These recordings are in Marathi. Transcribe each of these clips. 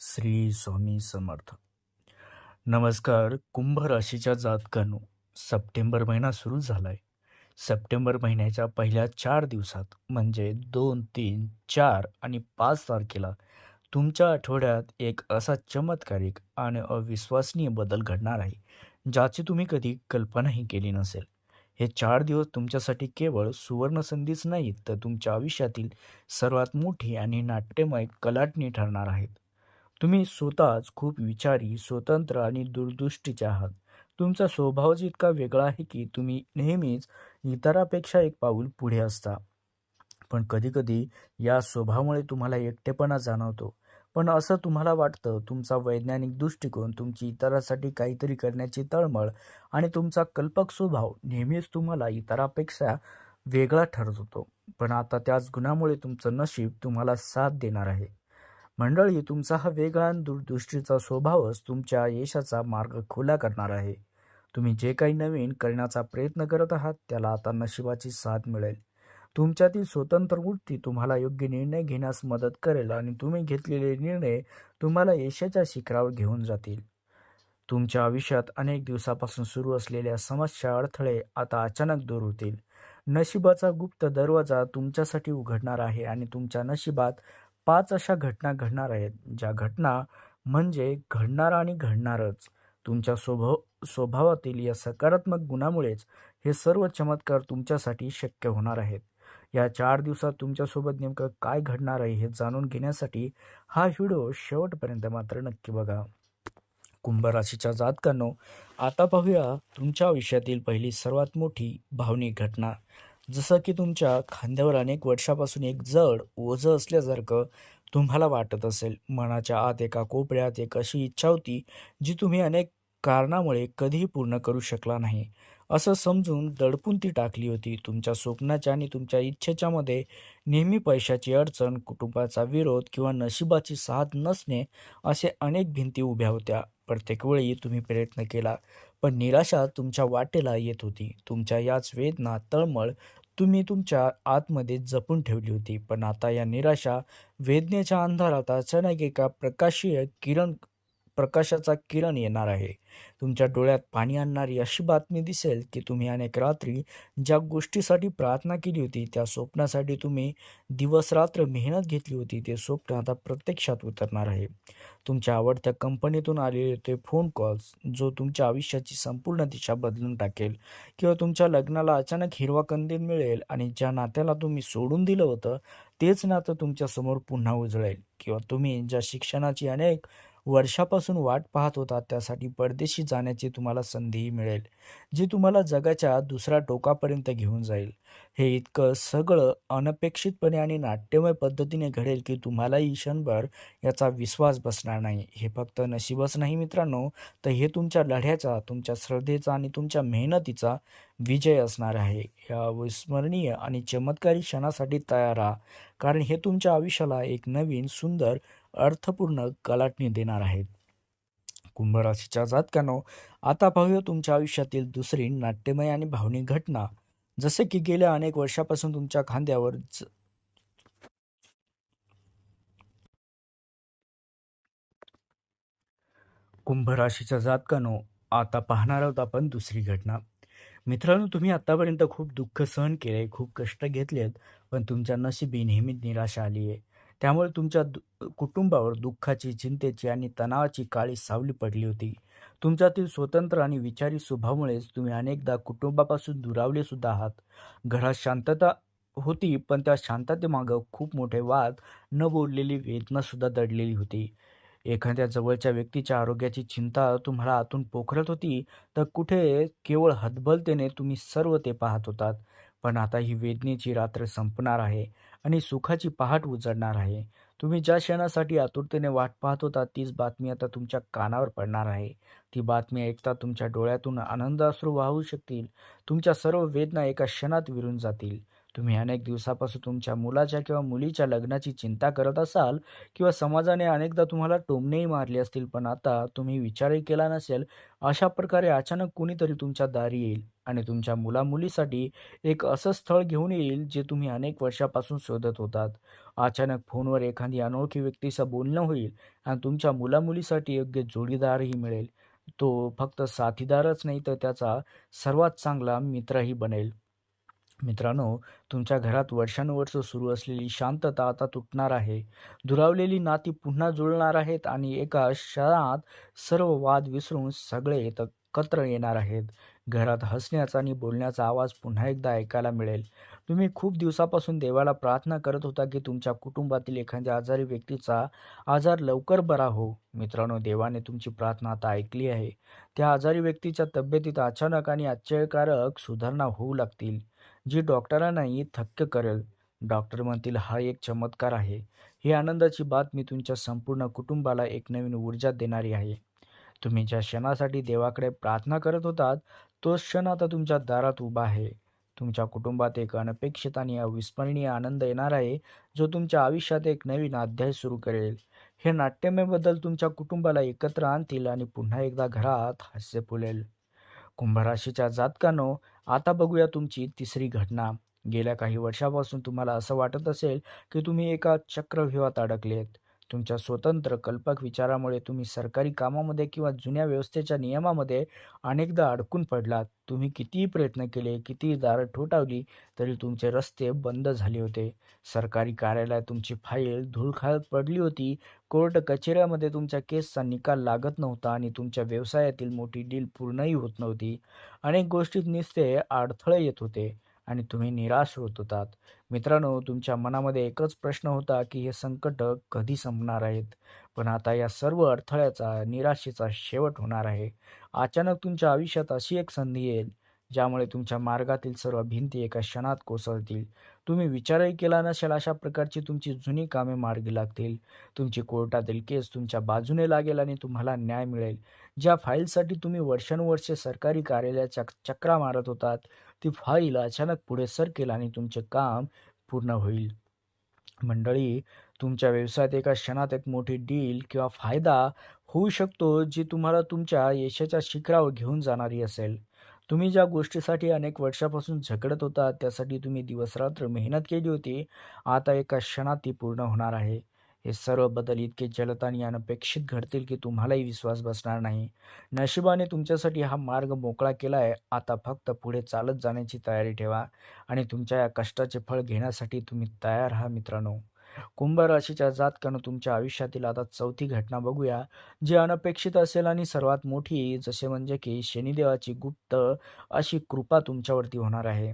श्री स्वामी समर्थ. नमस्कार कुंभ राशीच्या जातकांनो. सप्टेंबर महिना सुरू झालाय. सप्टेंबर महिन्याच्या पहिल्या चार दिवसात म्हणजे दोन तीन चार आणि पाच तारखेला तुमच्या आठवड्यात एक असा चमत्कारिक आणि अविश्वसनीय बदल घडणार आहे ज्याची तुम्ही कधी कल्पनाही केली नसेल. हे चार दिवस तुमच्यासाठी केवळ सुवर्णसंधीच नाहीत तर तुमच्या आयुष्यातील सर्वात मोठी आणि नाट्यमय कलाटणी ठरणार आहेत. तुम्ही स्वतःच खूप विचारी स्वतंत्र आणि दूरदृष्टीचे आहात. तुमचा स्वभावच इतका वेगळा आहे की तुम्ही नेहमीच इतरापेक्षा एक पाऊल पुढे असता. पण कधीकधी या स्वभावामुळे तुम्हाला एकटेपणा जाणवतो. पण असं तुम्हाला वाटतं तुमचा वैज्ञानिक दृष्टिकोन तुमची इतरासाठी काहीतरी करण्याची तळमळ आणि तुमचा कल्पक स्वभाव नेहमीच तुम्हाला इतरापेक्षा वेगळा ठरत होतो. पण आता त्याच गुणामुळे तुमचं नशीब तुम्हाला साथ देणार आहे. मंडळी तुमचा हा वेगळा दूरदृष्टीचा स्वभावच तुमच्या यशाचा मार्ग खुला करणार आहे. तुम्ही जे काही नवीन करण्याचा प्रयत्न करत आहात त्याला आता नशिबाची साथ मिळेल. तुमच्यातील स्वतंत्र वृत्ती तुम्हाला योग्य निर्णय घेण्यास मदत करेल आणि तुम्ही घेतलेले निर्णय तुम्हाला यशाच्या शिखरावर घेऊन जातील. तुमच्या आयुष्यात अनेक दिवसापासून सुरू असलेल्या समस्या अडथळे आता अचानक दूर होतील. नशिबाचा गुप्त दरवाजा तुमच्यासाठी उघडणार आहे आणि तुमच्या नशिबात पाच अशा घटना घडणार आहेत ज्या घटना म्हणजे घडणार आणि घडणारच. तुमच्या स्वभाव स्वभावातील या सकारात्मक गुणामुळेच हे सर्व चमत्कार तुमच्यासाठी शक्य होणार आहेत. या चार दिवसात तुमच्यासोबत नेमकं काय घडणार आहे हे जाणून घेण्यासाठी हा व्हिडिओ शेवटपर्यंत मात्र नक्की बघा. कुंभ राशीच्या जातकांनो आता पाहूया तुमच्या आयुष्यातील पहिली सर्वात मोठी भावनिक घटना. जसं की तुमच्या खांद्यावर अनेक वर्षापासून एक जड ओझं असल्यासारखं तुम्हाला वाटत असेल. मनाच्या आत एका कोपऱ्यात एक अशी इच्छा होती जी तुम्ही अनेक कारणामुळे कधीही पूर्ण करू शकला नाही. असं समजून दडपून ती टाकली होती. तुमच्या स्वप्नाच्या आणि तुमच्या इच्छेच्या मध्ये नेहमी पैशाची अडचण कुटुंबाचा विरोध किंवा नशिबाची साथ नसणे असे अनेक भिंती उभ्या होत्या. प्रत्येक वेळी तुम्ही प्रयत्न केला पण निराशा तुमच्या वाटेला येत होती. तुमच्या याच वेदना तळमळ तुम्ही तुमच्या आतमध्ये जपून ठेवली होती. पण आता या निराशा वेदनेच्या अंधारात अचानक एका प्रकाशीय किरण प्रकाशाचा किरण येणार आहे. तुमच्या डोळ्यात पाणी आणणारी अशी बातमी दिसेल की तुम्ही अनेक रात्री ज्या गोष्टीसाठी प्रार्थना केली होती त्या स्वप्नासाठी तुम्ही दिवस रात्र मेहनत घेतली होती ते स्वप्न आता प्रत्यक्षात उतरणार आहे. तुमच्या आवडत्या कंपनीतून आलेले ते फोन कॉल्स जो तुमच्या आयुष्याची संपूर्ण दिशा बदलून टाकेल किंवा तुमच्या लग्नाला अचानक हिरवा कंदील मिळेल आणि ज्या नात्याला तुम्ही सोडून दिलं होतं तेच नातं तुमच्यासमोर पुन्हा उजळेल किंवा तुम्ही ज्या शिक्षणाची अनेक वर्षापासून वाट पाहत होता त्यासाठी परदेशी जाण्याची तुम्हाला संधीही मिळेल जी तुम्हाला जगाच्या दुसऱ्या टोकापर्यंत घेऊन जाईल. हे इतकं सगळं अनपेक्षितपणे आणि नाट्यमय पद्धतीने घडेल की तुम्हालाही क्षणभर याचा विश्वास बसणार नाही. हे फक्त नशीबच नाही मित्रांनो तर हे तुमच्या लढ्याचा तुमच्या श्रद्धेचा आणि तुमच्या मेहनतीचा विजय असणार आहे. या विस्मरणीय आणि चमत्कारी क्षणासाठी तयार राहा कारण हे तुमच्या आयुष्याला एक नवीन सुंदर अर्थपूर्ण कलाटणी देणार आहेत. कुंभ राशीच्या जातकानो आता पाहूया तुमच्या आयुष्यातील दुसरी नाट्यमय आणि भावनिक घटना. जसे की गेल्या अनेक वर्षापासून तुमच्या खांद्यावर ज- कुंभ राशीच्या जातकानो आता पाहणार आहोत आपण दुसरी घटना. मित्रांनो तुम्ही आतापर्यंत खूप दुःख सहन केले खूप कष्ट घेतलेत पण तुमच्या नशिबी नेहमीच निराशा आली आहे त्यामुळे तुमच्या दु- कुटुंबावर दुःखाची चिंतेची आणि तणावाची काळी सावली पडली होती. तुमच्यातील स्वतंत्र आणि विचारी स्वभावामुळेच तुम्ही अनेकदा कुटुंबापासून दुरावले सुद्धा आहात. घरात शांतता होती पण त्या शांततेमागं खूप मोठे वाद न बोललेली वेदनासुद्धा दडलेली होती. एखाद्या जवळच्या व्यक्तीच्या आरोग्याची चिंता तुम्हाला आतून पोखरत होती तर कुठे केवळ हतबलतेने तुम्ही सर्व ते पाहत होतात. पण आता ही वेदनेची रात्र संपणार आहे. आणि सुखाची पहाट उजळणार आहे. तुम्ही ज्या क्षणासाठी आतुरतेने वाट पाहत होता तीच बातमी आता तुमच्या कानावर पडणार आहे. ती बातमी ऐकता तुमच्या डोळ्यातून आनंद अश्रू वाहू शकतील. तुमच्या सर्व वेदना एका क्षणात विरून जातील. तुम्ही अनेक दिवसापासून तुमच्या मुलाच्या किंवा मुलीच्या लग्नाची चिंता करत असाल किंवा समाजाने अनेकदा तुम्हाला टोमणेही मारले असतील पण आता तुम्ही विचारही केला नसेल अशा प्रकारे अचानक कुणीतरी तुमच्या दारी येईल आणि तुमच्या मुलामुलीसाठी एक असं स्थळ घेऊन येईल जे तुम्ही अनेक वर्षापासून शोधत होतात. अचानक फोनवर एखादी अनोळखी व्यक्तीचं बोलणं होईल आणि तुमच्या मुलामुलीसाठी योग्य जोडीदारही मिळेल. तो फक्त साथीदारच नाही तर त्याचा सर्वात चांगला मित्रही बनेल. मित्रांनो तुमच्या घरात वर्षानुवर्ष सुरू असलेली शांतता आता तुटणार आहे. दुरावलेली नाती पुन्हा जुळणार आहेत आणि एका क्षणात सर्व वाद विसरून सगळे एकत्र येणार आहेत. घरात हसण्याचा आणि बोलण्याचा आवाज पुन्हा एकदा ऐकायला मिळेल. तुम्ही खूप दिवसापासून देवाला प्रार्थना करत होता की तुमच्या कुटुंबातील एखाद्या आजारी व्यक्तीचा आजार लवकर बरा हो. मित्रांनो देवाने तुमची प्रार्थना आता ऐकली आहे. त्या आजारी व्यक्तीच्या तब्येतीत अचानक आणि आश्चर्यकारक सुधारणा होऊ लागतील. जी डॉक्टरांनाही थक्क करेल. डॉक्टर म्हणतील हा एक चमत्कार आहे. ही आनंदाची बातमी तुमच्या संपूर्ण कुटुंबाला एक नवीन ऊर्जा देणारी आहे. तुम्ही ज्या क्षणासाठी देवाकडे प्रार्थना करत होतात तोच क्षण आता तुमच्या दारात उभा आहे. तुमच्या कुटुंबात एक अनपेक्षित आणि अविस्मरणीय आनंद येणार आहे जो तुमच्या आयुष्यात एक नवीन अध्याय सुरू करेल. हे नाट्यमय बदल तुमच्या कुटुंबाला एकत्र आणतील आणि पुन्हा एकदा घरात हास्य फुलेल. कुंभराशीच्या जातकानो आता बघूया तुमची तिसरी घटना. गेल्या काही वर्षापासून तुम्हाला असं वाटत असेल की तुम्ही एका चक्रव्यूहात अडकलेत. तुमच्या स्वतंत्र कल्पक विचारामुळे तुम्ही सरकारी कामामध्ये किंवा जुन्या व्यवस्थेच्या नियमामध्ये अनेकदा अडकून पडलात. तुम्ही कितीही प्रयत्न केले कितीही दारं ठोठावली तरी तुमचे रस्ते बंद झाले होते. सरकारी कार्यालयात तुमची फाईल धूळखाळत पडली होती. कोर्ट कचेऱ्यामध्ये तुमच्या केसचा निकाल लागत नव्हता आणि तुमच्या व्यवसायातील मोठी डील पूर्णही होत नव्हती. अनेक गोष्टीत निसते अडथळे येत होते. आणि तुम्ही निराश होत होतात. मित्रांनो तुमच्या मनामध्ये एकच प्रश्न होता की हे संकट कधी संपणार आहेत? पण आता या सर्व अडथळ्याचा निराशेचा शेवट होणार आहे. अचानक तुमच्या आयुष्यात अशी एक संधी येईल ज्यामुळे तुमच्या मार्गातील सर्व भिंती एका क्षणात कोसळतील. तुम्ही विचारही केला नसेल अशा प्रकारची तुमची जुनी कामे मार्गी लागतील. तुमची कोर्टातील केस तुमच्या बाजूने लागेल आणि तुम्हाला न्याय मिळेल. ज्या फाईलसाठी तुम्ही वर्षानुवर्षे सरकारी कार्यालयाच्या चक्रा मारत होतात ती फाईल अचानक पुढे सरकेल आणि तुमचे काम पूर्ण होईल. मंडळी तुमच्या व्यवसायात एका क्षणात एक मोठी डील किंवा फायदा होऊ शकतो जी तुम्हाला तुमच्या यशाच्या शिखरावर घेऊन जाणारी असेल. तुम्ही ज्या गोष्टीसाठी अनेक वर्षापासून झगडत होता त्यासाठी तुम्ही दिवसरात्र मेहनत केली होती. आता एका क्षणात ती पूर्ण होणार आहे. हे सर्व बदल इतके जलद आणि अनपेक्षित घडतील की तुम्हालाही विश्वास बसणार नाही. नशिबाने तुमच्यासाठी हा मार्ग मोकळा केला आहे आता फक्त पुढे चालत जाण्याची तयारी ठेवा आणि तुमच्या या कष्टाचे फळ घेण्यासाठी तुम्ही तयार हा मित्रांनो. कुंभ राशीच्या जातकानं तुमच्या आयुष्यातील आता चौथी घटना बघूया जी अनपेक्षित असेल आणि सर्वात मोठी जसे म्हणजे की शनिदेवाची गुप्त अशी कृपा तुमच्यावरती होणार आहे.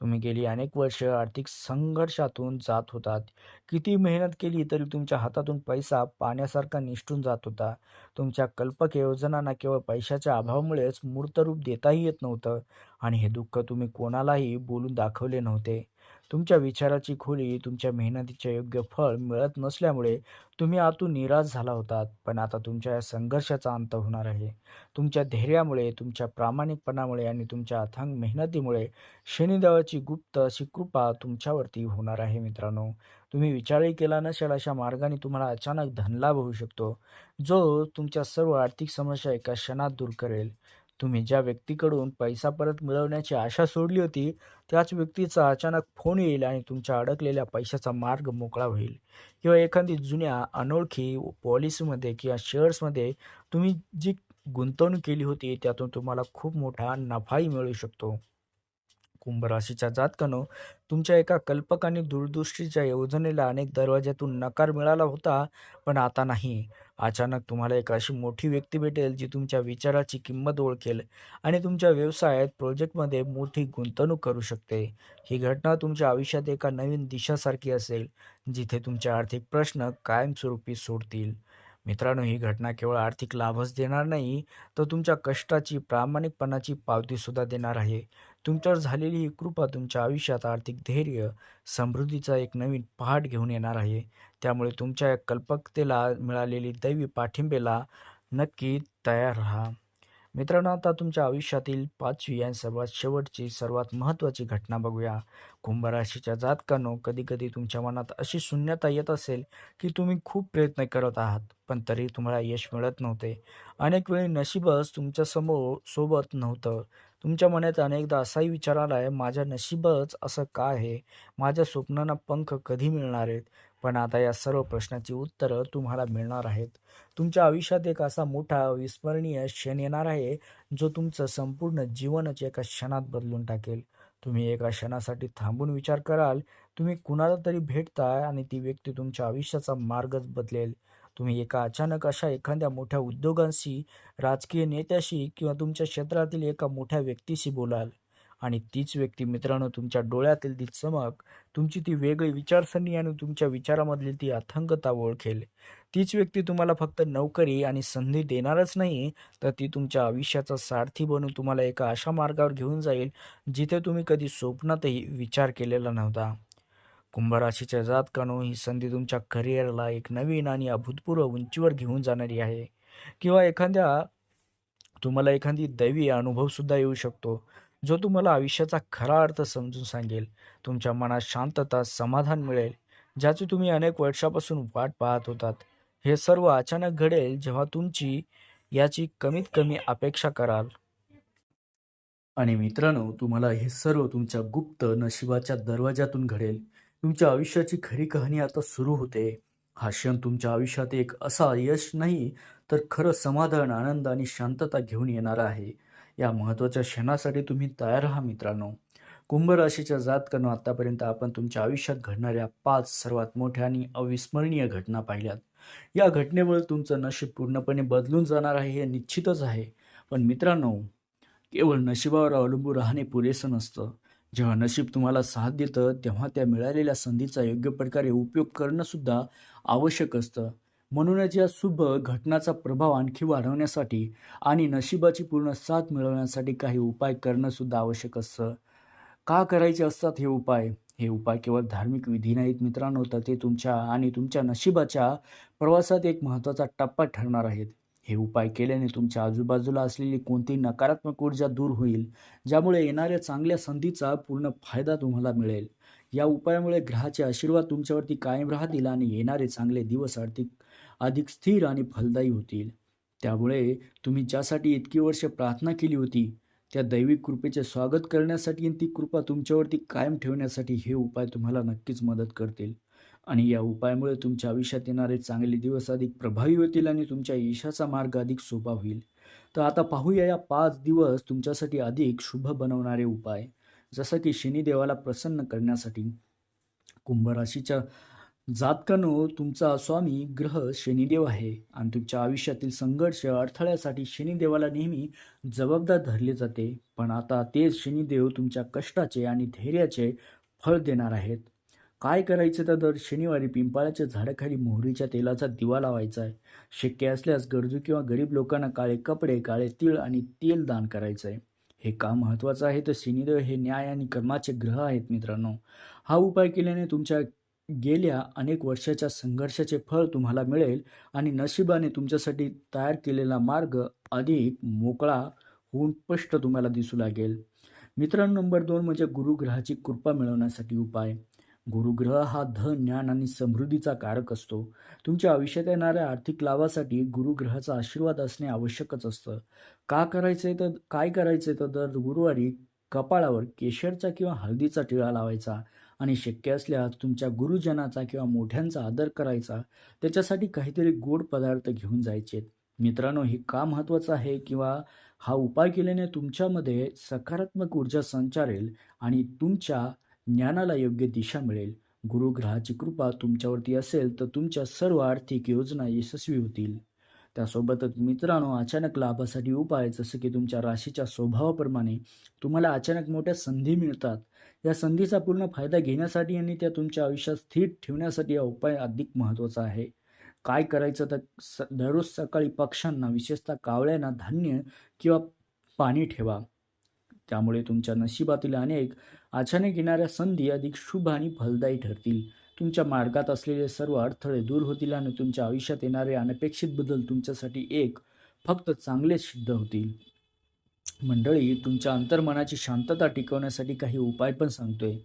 तुम्ही गेली अनेक वर्ष आर्थिक संघर्षातून जात होतात. किती मेहनत केली तरी तुमच्या हातातून पैसा पाण्यासारखा निष्ठून जात होता. तुमच्या कल्पक योजनांना केवळ पैशाच्या अभावामुळेच मूर्तरूप देताही येत नव्हतं. आणि हे दुःख तुम्ही कोणालाही बोलून दाखवले नव्हते. तुमच्या विचाराची खोली तुमच्या मेहनतीचे योग्य फळ मिळत नसल्यामुळे तुम्ही आतून निराश झाला होतात. पण आता तुमच्या या संघर्षाचा अंत होणार आहे. तुमच्या धैर्यामुळे तुमच्या प्रामाणिकपणामुळे आणि तुमच्या अथांग मेहनतीमुळे शनिदेवाची गुप्त अशी कृपा तुमच्यावरती होणार आहे मित्रांनो. तुम्ही विचारही केला नसेल अशा मार्गाने तुम्हाला अचानक धनलाभ होऊ शकतो. जो तुमच्या सर्व आर्थिक समस्या एका क्षणात दूर करेल. तुम्ही ज्या व्यक्तीकडून पैसा परत मिळवण्याची आशा सोडली होती त्याच व्यक्तीचा अचानक फोन येईल आणि तुमच्या अडकलेल्या पैशाचा मार्ग मोकळा होईल. किंवा एखादी जुन्या अनोळखी पॉलिसीमध्ये किंवा शेअर्समध्ये तुम्ही जी गुंतवणूक केली होती त्यातून तुम्हाला खूप मोठा नफाही मिळू शकतो. कुंभ राशीच्या जातकानो तुमच्या एका कल्पक आणि दूरदृष्टीच्या योजनेला अनेक दरवाज्यातून नकार मिळाला होता पण आता नाही. अचानक तुम्हाला एक अशी मोठी व्यक्ती भेटेल जी तुमच्या विचाराची किंमत ओळखेल आणि तुमच्या व्यवसायात प्रोजेक्टमध्ये मोठी गुंतवणूक करू शकते. ही घटना तुमच्या आयुष्यात एका नवीन दिशासारखी असेल जिथे तुमचे आर्थिक प्रश्न कायमस्वरूपी सोडतील. मित्रांनो ही घटना केवळ आर्थिक लाभच देणार नाही तर तुमच्या कष्टाची प्रामाणिकपणाची पावतीसुद्धा देणार आहे. तुमच्यावर झालेली ही कृपा तुमच्या आयुष्यात आर्थिक धैर्य समृद्धीचा एक नवीन पहाट घेऊन येणार आहे. त्यामुळे तुमच्या या कल्पकतेला मिळालेली दैवी पाठिंबेला नक्की तयार राहा. मित्रांनो आता तुमच्या आयुष्यातील पाचवी आणि सर्वात शेवटची सर्वात महत्त्वाची घटना बघूया. कुंभ राशीच्या जातकांनो कधी कधी तुमच्या मनात अशी शून्यता येत असेल की तुम्ही खूप प्रयत्न करत आहात पण तरी तुम्हाला यश मिळत नव्हते. अनेक वेळी नशीबच तुमच्यासमोर सोबत नव्हतं. तुमच्या मनात अनेकदा असाही विचार आला आहे माझ्या नशीबच असं का आहे? माझ्या स्वप्नांना पंख कधी मिळणार आहेत? पण आता या सर्व प्रश्नाची उत्तरं तुम्हाला मिळणार आहेत. तुमच्या आयुष्यात एक असा मोठा विस्मरणीय क्षण येणार आहे जो तुमचं संपूर्ण जीवनच एका क्षणात बदलून टाकेल. तुम्ही एका क्षणासाठी थांबून विचार कराल तुम्ही कुणाला तरी भेटताय आणि ती व्यक्ती तुमच्या आयुष्याचा मार्गच बदलेल. तुम्ही एका अचानक अशा एखाद्या मोठ्या उद्योगांशी राजकीय नेत्याशी किंवा तुमच्या क्षेत्रातील एका मोठ्या व्यक्तीशी बोलाल आणि तीच व्यक्ती मित्रांनो तुमच्या डोळ्यातील ती चमक तुमची ती वेगळी विचारसरणी आणि तुमच्या विचारामधली ती अथंगता ओळखेल. तीच व्यक्ती तुम्हाला फक्त नोकरी आणि संधी देणारच नाही तर ती तुमच्या आयुष्याचा सारथी बनून तुम्हाला एका अशा मार्गावर घेऊन जाईल जिथे तुम्ही कधी स्वप्नातही विचार केलेला नव्हता. कुंभराशीच्या जातकानो ही संधी तुमच्या करिअरला एक नवीन आणि अभूतपूर्व उंचीवर घेऊन जाणारी आहे. किंवा एखाद्या तुम्हाला एखादी दैवी अनुभवसुद्धा येऊ शकतो जो तुम्हाला आयुष्याचा खरा अर्थ समजून सांगेल. तुमच्या मनात शांतता समाधान मिळेल ज्याची तुम्ही अनेक वर्षापासून वाट पाहत होतात. हे सर्व अचानक घडेल जेव्हा तुमची याची कमीत कमी अपेक्षा कराल. आणि मित्रांनो तुम्हाला हे सर्व तुमच्या गुप्त नशिबाच्या दरवाजातून घडेल. तुमच्या आयुष्याची खरी कहाणी आता सुरू होते. हा क्षण तुमच्या आयुष्यात एक असा यश नाही तर खरं समाधान आनंद आणि शांतता घेऊन येणार आहे. या महत्त्वाच्या क्षणासाठी तुम्ही तयार राहा मित्रांनो. कुंभ राशीच्या जातकांना आतापर्यंत आपण तुमच्या आयुष्यात घडणाऱ्या पाच सर्वात मोठ्या आणि अविस्मरणीय घटना पाहिल्यात. या घटनेमुळे तुमचं नशीब पूर्णपणे बदलून जाणार आहे हे निश्चितच आहे. पण मित्रांनो केवळ नशिबावर अवलंबून राहणे पुरेसं नसतं. जेव्हा नशीब तुम्हाला साथ देतं तेव्हा त्या मिळालेल्या संधीचा योग्य प्रकारे उपयोग करणंसुद्धा आवश्यक असतं. म्हणूनच या शुभ घटनाचा प्रभाव आणखी वाढवण्यासाठी आणि नशिबाची पूर्ण साथ मिळवण्यासाठी काही उपाय करणंसुद्धा आवश्यक असतं. का करायचे असतात हे उपाय? हे उपाय केवळ धार्मिक विधी नाहीत मित्रांनो तर ते तुमच्या आणि तुमच्या नशिबाच्या प्रवासात एक महत्त्वाचा टप्पा ठरणार आहेत. हे उपाय केल्याने तुमच्या आजूबाजूला असलेली कोणती नकारात्मक ऊर्जा दूर होईल ज्यामुळे येणाऱ्या चांगल्या संधीचा पूर्ण फायदा तुम्हाला मिळेल. या उपायामुळे ग्रहाचे आशीर्वाद तुमच्यावरती कायम राहतील आणि येणारे चांगले दिवस आर्थिक अधिक स्थिर आणि फलदायी होतील. त्यामुळे तुम्ही ज्यासाठी इतकी वर्ष प्रार्थना केली होती त्या दैविक कृपेचे स्वागत करण्यासाठी आणि ती कृपा तुमच्यावरती कायम ठेवण्यासाठी हे उपाय तुम्हाला नक्कीच मदत करतील. आणि या उपायामुळे तुमच्या आयुष्यात येणारे चांगले दिवस अधिक प्रभावी होतील आणि तुमच्या यशाचा मार्ग अधिक सोपा होईल. तर आता पाहूया या पाच दिवस तुमच्यासाठी अधिक शुभ बनवणारे उपाय. जसं की शनिदेवाला प्रसन्न करण्यासाठी कुंभराशीच्या जातकानो तुमचा स्वामी ग्रह शनिदेव आहे आणि तुमच्या आयुष्यातील संघर्ष अडथळ्यासाठी शनिदेवाला नेहमी जबाबदार धरले जाते. पण आता तेच शनिदेव तुमच्या कष्टाचे आणि धैर्याचे फळ देणार आहेत. काय करायचं तर दर शनिवारी पिंपळाच्या झाडाखाली मोहरीच्या तेलाचा दिवा लावायचा आहे. शक्य असल्यास गरजू किंवा गरीब लोकांना काळे कपडे काळे तीळ आणि तेल दान करायचं आहे. हे काम महत्त्वाचं आहे. तर शनिदेव हे न्याय आणि कर्माचे ग्रह आहेत मित्रांनो. हा उपाय केल्याने तुमच्या गेल्या अनेक वर्षाच्या संघर्षाचे फळ तुम्हाला मिळेल आणि नशिबाने तुमच्यासाठी तयार केलेला मार्ग अधिक मोकळा होऊन स्पष्ट तुम्हाला दिसू लागेल. मित्रांनो नंबर दोन म्हणजे गुरुग्रहाची कृपा मिळवण्यासाठी उपाय. गुरुग्रह हा धन ज्ञान आणि समृद्धीचा कारक असतो. तुमच्या आयुष्यात येणाऱ्या आर्थिक लाभासाठी गुरुग्रहाचा आशीर्वाद असणे आवश्यकच असतं. का करायचंय तर काय करायचंय तर दर गुरुवारी कपाळावर केशरचा किंवा हळदीचा टिळा लावायचा आणि शक्य असल्यास तुमच्या गुरुजनाचा किंवा मोठ्यांचा आदर करायचा. त्याच्यासाठी काहीतरी गोड पदार्थ घेऊन जायचे. मित्रांनो हे का महत्त्वाचं आहे किंवा हा उपाय केल्याने तुमच्यामध्ये सकारात्मक ऊर्जा संचारेल आणि तुमच्या ज्ञानाला योग्य दिशा मिळेल. गुरुग्रहाची कृपा तुमच्यावरती असेल तर तुमच्या सर्व आर्थिक योजना यशस्वी होतील. त्यासोबतच मित्रांनो अचानक लाभासाठी उपाय जसं की तुमच्या राशीच्या स्वभावाप्रमाणे तुम्हाला अचानक मोठ्या संधी मिळतात. या संधीचा पूर्ण फायदा घेण्यासाठी आणि त्या तुमच्या आयुष्यात स्थिर ठेवण्यासाठी हा उपाय अधिक महत्त्वाचा आहे. काय करायचं तर स दररोज सकाळी पक्ष्यांना विशेषतः कावळ्यांना धान्य किंवा पाणी ठेवा. त्यामुळे तुमच्या नशिबातील अनेक अचानक येणाऱ्या संधी अधिक शुभ आणि फलदायी ठरतील. तुमच्या मार्गात असलेले सर्व अडथळे दूर होतील आणि तुमच्या आयुष्यात येणारे अनपेक्षित बदल तुमच्यासाठी एक फक्त चांगलेच सिद्ध होतील. मंडळी तुमच्या अंतर्मनाची शांतता टिकवण्यासाठी काही उपाय पण सांगतोय.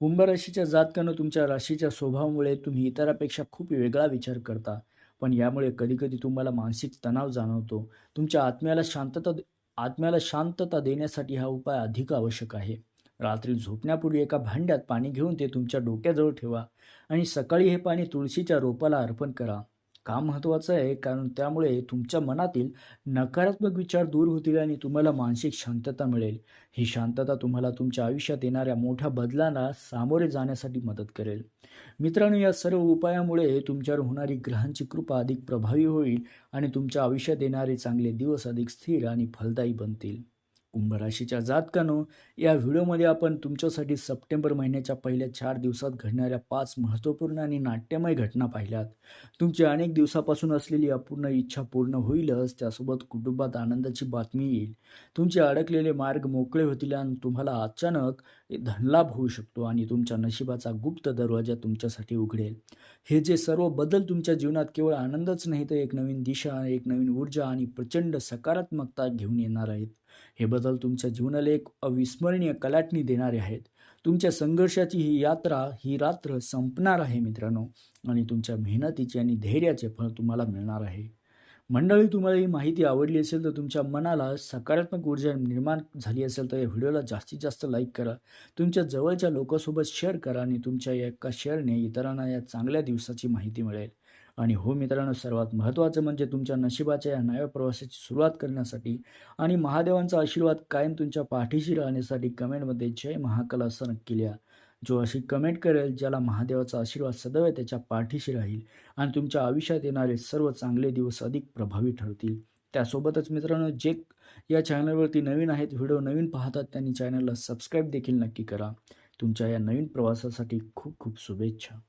कुंभराशीच्या जातकानं तुमच्या राशीच्या स्वभावामुळे तुम्ही इतरांपेक्षा खूप वेगळा विचार करता. पण यामुळे कधीकधी तुम्हाला मानसिक तणाव जाणवतो. तुमच्या आत्म्याला शांतता आत्म्याला शांतता देण्यासाठी हा उपाय अधिक आवश्यक आहे. रात्री झोपण्यापूर्वी एका भांड्यात पाणी घेऊन ते तुमच्या डोक्याजवळ ठेवा आणि सकाळी हे पाणी तुळशीच्या रोपाला अर्पण करा. का महत्त्वाचं आहे कारण त्यामुळे तुमच्या मनातील नकारात्मक विचार दूर होतील आणि तुम्हाला मानसिक शांतता मिळेल. ही शांतता तुम्हाला तुमच्या आयुष्यात येणाऱ्या मोठ्या बदलांना सामोरे जाण्यासाठी मदत करेल. मित्रांनो या सर्व उपायामुळे तुमच्यावर होणारी ग्रहांची कृपा अधिक प्रभावी होईल आणि तुमच्या आयुष्यात येणारे चांगले दिवस अधिक स्थिर आणि फलदायी बनतील. कुंभराशीच्या जातकानो या व्हिडिओमध्ये आपण तुमच्यासाठी सप्टेंबर महिन्याच्या पहिल्या चार दिवसात घडणाऱ्या पाच महत्त्वपूर्ण आणि नाट्यमय घटना पाहिल्यात. तुमची अनेक दिवसापासून असलेली अपूर्ण इच्छा पूर्ण होईलच त्यासोबत कुटुंबात आनंदाची बातमी येईल. तुमचे अडकलेले मार्ग मोकळे होतील आणि तुम्हाला अचानक धनलाभ होऊ शकतो आणि तुमच्या नशिबाचा गुप्त दरवाजा तुमच्यासाठी उघडेल. हे जे सर्व बदल तुमच्या जीवनात केवळ आनंदच नाही तर एक नवीन दिशा एक नवीन ऊर्जा आणि प्रचंड सकारात्मकता घेऊन येणार आहेत. हे बदल तुमच्या जीवनाला एक अविस्मरणीय कलाटणी देणारे आहेत. तुमच्या संघर्षाची ही यात्रा ही रात्र संपणार आहे मित्रांनो. आणि तुमच्या मेहनतीचे आणि धैर्याचे फळ तुम्हाला मिळणार आहे. मंडळी तुम्हाला ही माहिती आवडली असेल तर तुमच्या मनाला सकारात्मक ऊर्जा निर्माण झाली असेल तर या व्हिडिओला जास्तीत जास्त लाईक करा. तुमच्या जवळच्या लोकांसोबत शेअर करा आणि तुमच्या एका शेअरने इतरांना या चांगल्या दिवसाची माहिती मिळेल. आणि हो मित्रांनो सर्वात महत्त्वाचं म्हणजे तुमच्या नशिबाच्या या नव्या प्रवासाची सुरुवात करण्यासाठी आणि महादेवांचा आशीर्वाद कायम तुमच्या पाठीशी राहण्यासाठी कमेंटमध्ये जय महाकाल असं नक्की लिहा. जो अशी कमेंट करेल ज्याला महादेवाचा आशीर्वाद सदैव त्याच्या पाठीशी राहील आणि तुमच्या आयुष्यात येणारे सर्व चांगले दिवस अधिक प्रभावी ठरतील. त्यासोबतच मित्रांनो जे या चॅनलवरती नवीन आहेत व्हिडिओ नवीन पाहतात त्यांनी चॅनलला सबस्क्राईब देखील नक्की करा. तुमच्या या नवीन प्रवासासाठी खूप खूप शुभेच्छा.